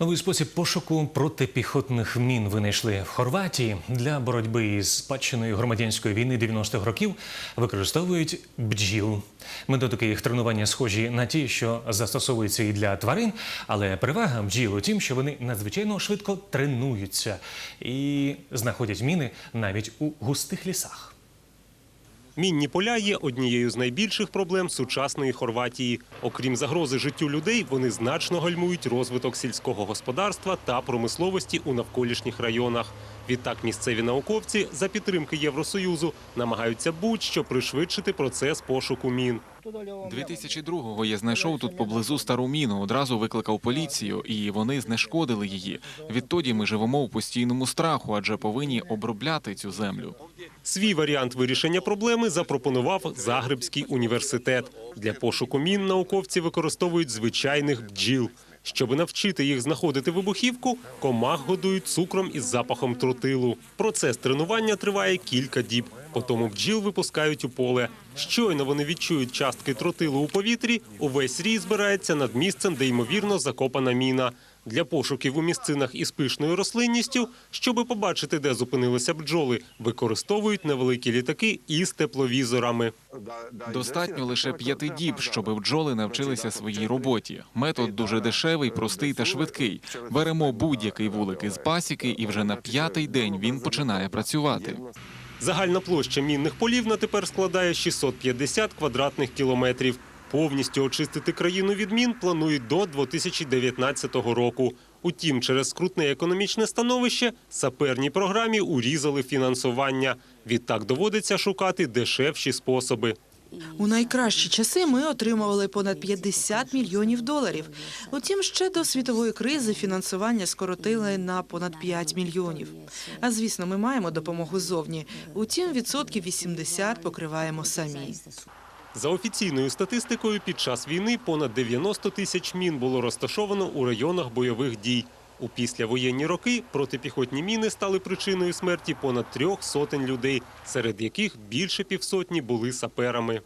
Новий спосіб пошуку протипіхотних мін винайшли в Хорватії для боротьби із спадщиною громадянської війни 90-х років. Використовують бджіл. Методики їх тренування схожі на ті, що застосовуються і для тварин, але перевага бджіл у тім, що вони надзвичайно швидко тренуються і знаходять міни навіть у густих лісах. Мінні поля є однією з найбільших проблем сучасної Хорватії. Окрім загрози життю людей, вони значно гальмують розвиток сільського господарства та промисловості у навколишніх районах. Відтак місцеві науковці за підтримки Євросоюзу намагаються будь-що пришвидшити процес пошуку мін. 2002-го я знайшов тут поблизу стару міну, одразу викликав поліцію, і вони знешкодили її. Відтоді ми живемо у постійному страху, адже повинні обробляти цю землю. Свій варіант вирішення проблеми запропонував Загребський університет. Для пошуку мін науковці використовують звичайних бджіл. Щоб навчити їх знаходити вибухівку, комах годують цукром із запахом тротилу. Процес тренування триває кілька діб. Потім бджіл випускають у поле. Щойно вони відчують частки тротилу у повітрі, увесь рій збирається над місцем, де ймовірно закопана міна. Для пошуків у місцинах із пишною рослинністю, щоби побачити, де зупинилися бджоли, використовують невеликі літаки із тепловізорами. Достатньо лише п'яти діб, щоби бджоли навчилися своїй роботі. Метод дуже дешевий, простий та швидкий. Беремо будь-який вулик із пасіки, і вже на п'ятий день він починає працювати. Загальна площа мінних полів на тепер складає 650 квадратних кілометрів. Повністю очистити країну від мін планують до 2019 року. Утім, через скрутне економічне становище саперній програмі урізали фінансування. Відтак доводиться шукати дешевші способи. У найкращі часи ми отримували понад 50 мільйонів доларів. Утім, ще до світової кризи фінансування скоротили на понад 5 мільйонів. А звісно, ми маємо допомогу ззовні. Утім, відсотків 80 покриваємо самі. За офіційною статистикою, під час війни понад 90 тисяч мін було розташовано у районах бойових дій. У післявоєнні роки протипіхотні міни стали причиною смерті понад трьох сотень людей, серед яких більше півсотні були саперами.